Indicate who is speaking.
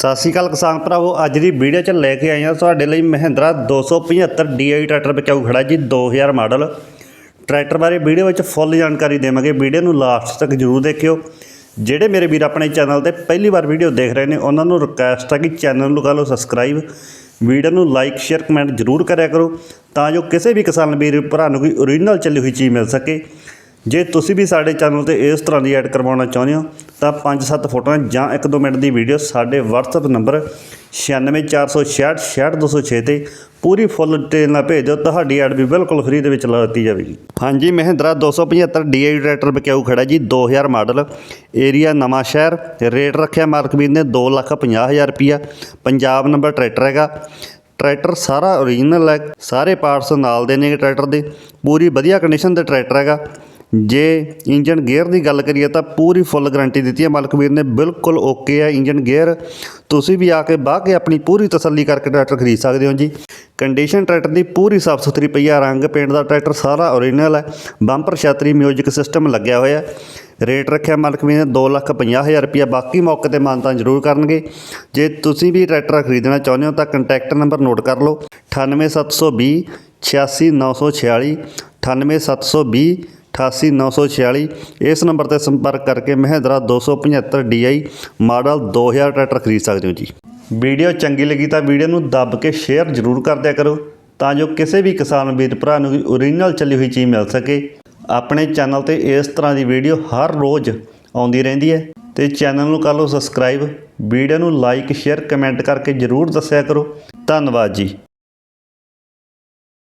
Speaker 1: ਸਤਿ ਸ਼੍ਰੀ ਅਕਾਲ ਕਿਸਾਨ ਭਰਾਵੋ, ਅੱਜ ਦੀ ਵੀਡੀਓ 'ਚ ਲੈ ਕੇ ਆਏ ਹਾਂ ਤੁਹਾਡੇ ਲਈ ਮਹਿੰਦਰਾ 275 DI ਟਰੈਕਟਰ ਬਚਾਊ ਖੜਾ ਜੀ 2000 ਮਾਡਲ। ਟਰੈਕਟਰ ਬਾਰੇ ਵੀਡੀਓ ਵਿੱਚ ਫੁੱਲ ਜਾਣਕਾਰੀ ਦੇਵਾਂਗੇ। ਵੀਡੀਓ ਨੂੰ ਲਾਸਟ ਤੱਕ ਜਰੂਰ ਦੇਖਿਓ। ਜਿਹੜੇ ਮੇਰੇ ਵੀਰ ਆਪਣੇ ਚੈਨਲ ਤੇ ਪਹਿਲੀ ਵਾਰ ਵੀਡੀਓ ਦੇਖ ਰਹੇ ਨੇ, ਉਹਨਾਂ ਨੂੰ ਰਿਕਵੈਸਟ ਹੈ ਕਿ ਚੈਨਲ ਨੂੰ ਕਰ ਲਓ ਸਬਸਕ੍ਰਾਈਬ ਵੀਡੀਓ ਨੂੰ ਲਾਈਕ ਸ਼ੇਅਰ ਕਮੈਂਟ ਜਰੂਰ ਕਰਿਆ ਕਰੋ, ਤਾਂ ਜੋ ਕਿਸੇ ਵੀ ਕਿਸਾਨ ਵੀਰ, ਭਰਾ ਨੂੰ ਕੋਈ ਓਰੀਜਨਲ ਚੱਲੀ ਹੋਈ ਚੀਜ਼ ਮਿਲ ਸਕੇ। ਜੇ ਤੁਸੀਂ ਵੀ ਸਾਡੇ ਚੈਨਲ ਤੇ ਇਸ ਤਰ੍ਹਾਂ ਦੀ ਐਡ ਕਰਵਾਉਣਾ ਚਾਹੁੰਦੇ ਹੋ, ਤਾਂ 5-7 ਫੋਟੋਆਂ ਜਾਂ 1-2 ਮਿੰਟ ਦੀ ਵੀਡੀਓ ਸਾਡੇ WhatsApp ਨੰਬਰ 9646666206 ਤੇ ਪੂਰੀ ਫੁੱਲ ਡਿਟੇਲ ਨਾਲ ਭੇਜ ਦਿਓ, ਤੁਹਾਡੀ ਐਡ ਵੀ ਬਿਲਕੁਲ ਫ੍ਰੀ ਦੇ ਵਿੱਚ ਲਾ ਦਿੱਤੀ ਜਾਵੇਗੀ। ਹਾਂਜੀ, ਮਹਿੰਦਰਾ 275 DI ਟਰੈਕਟਰ ਬਕਿਆਊ ਖੜਾ ਜੀ 2000 ਮਾਡਲ, ਏਰੀਆ ਨਵਾਂ ਸ਼ਹਿਰ, ਰੇਟ ਰੱਖਿਆ ਮਾਰਕਵੀਰ ਨੇ 250000 ਰੁਪਿਆ ਪੰਜਾਬ ਨੰਬਰ ਟਰੈਕਟਰ ਹੈਗਾ। ਟਰੈਕਟਰ ਸਾਰਾ ਓਰੀਜਨਲ ਹੈ, ਸਾਰੇ ਪਾਰਟਸ ਨਾਲ ਦੇ ਨੇ ਟਰੈਕਟਰ ਦੇ, ਪੂਰੀ ਵਧੀਆ ਕੰਡੀਸ਼ਨ ਦੇ ਟਰੈਕਟਰ ਹੈਗਾ। ਜੇ ਇੰਜਨ ਗੇਅਰ ਦੀ ਗੱਲ ਕਰੀਏ ਤਾਂ ਪੂਰੀ ਫੁੱਲ ਗਾਰੰਟੀ ਦਿੱਤੀ ਹੈ। ਮਲਕਵੀਰ ਨੇ ਬਿਲਕੁਲ ਓਕੇ ਹੈ ਇੰਜਨ ਗੇਅਰ। ਤੁਸੀਂ ਵੀ ਆ ਕੇ ਬਾਹ ਕੇ ਆਪਣੀ ਪੂਰੀ ਤਸੱਲੀ ਕਰਕੇ ਟਰੈਕਟਰ ਖਰੀਦ ਸਕਦੇ ਹੋ ਜੀ। ਕੰਡੀਸ਼ਨ ਟਰੈਕਟਰ ਦੀ ਪੂਰੀ ਸਾਫ਼ ਸੁਥਰੀ ਪਈ ਆ ਰੰਗ ਪੇਂਟ ਦਾ ਟਰੈਕਟਰ ਸਾਰਾ ਓਰੀਜਨਲ ਹੈ। ਬੰਪਰ ਛਤਰੀ ਮਿਊਜ਼ਿਕ ਸਿਸਟਮ ਲੱਗਿਆ ਹੋਇਆ ਰੇਟ ਰੱਖਿਆ ਮਾਲਕ ਨੇ 250000 ਰੁਪਇਆ। ਬਾਕੀ ਮੌਕੇ ਤੇ ਮਾਨਤਾ ਜ਼ਰੂਰ ਕਰਨਗੇ। ਜੇ ਤੁਸੀਂ ਵੀ ਟਰੈਕਟਰ ਖਰੀਦਣਾ ਚਾਹੁੰਦੇ ਹੋ ਤਾਂ ਕੰਟੈਕਟ ਨੰਬਰ ਨੋਟ ਕਰ ਲਓ। 98720 86946 98720 88946 ਇਸ ਨੰਬਰ ਤੇ ਸੰਪਰਕ ਕਰਕੇ ਮਹਿੰਦਰਾ 275 DI ਮਾਡਲ 2000 ਟਰੈਕਟਰ ਖਰੀਦ ਸਕਦੇ ਹੋ ਜੀ। ਵੀਡੀਓ ਚੰਗੀ ਲੱਗੀ ਤਾਂ ਵੀਡੀਓ ਨੂੰ ਦੱਬ ਕੇ ਸ਼ੇਅਰ ਜ਼ਰੂਰ ਕਰ ਦਿਆ ਕਰੋ ਤਾਂ ਜੋ ਕਿਸੇ ਵੀ ਕਿਸਾਨ ਵੀਰ ਭਰਾ ਨੂੰ ਓਰੀਜਨਲ ਚੱਲੀ ਹੋਈ ਚੀਜ਼ ਮਿਲ ਸਕੇ। ਆਪਣੇ ਚੈਨਲ ਤੇ ਇਸ ਤਰ੍ਹਾਂ ਦੀ ਵੀਡੀਓ ਹਰ ਰੋਜ਼ ਆਉਂਦੀ ਰਹਿੰਦੀ ਹੈ ਤੇ ਚੈਨਲ ਨੂੰ ਕਰ ਲਓ ਸਬਸਕ੍ਰਾਈਬ। ਵੀਡੀਓ ਨੂੰ ਲਾਈਕ, ਸ਼ੇਅਰ, ਕਮੈਂਟ ਕਰਕੇ ਜ਼ਰੂਰ ਦੱਸਿਆ ਕਰੋ। ਧੰਨਵਾਦ ਜੀ।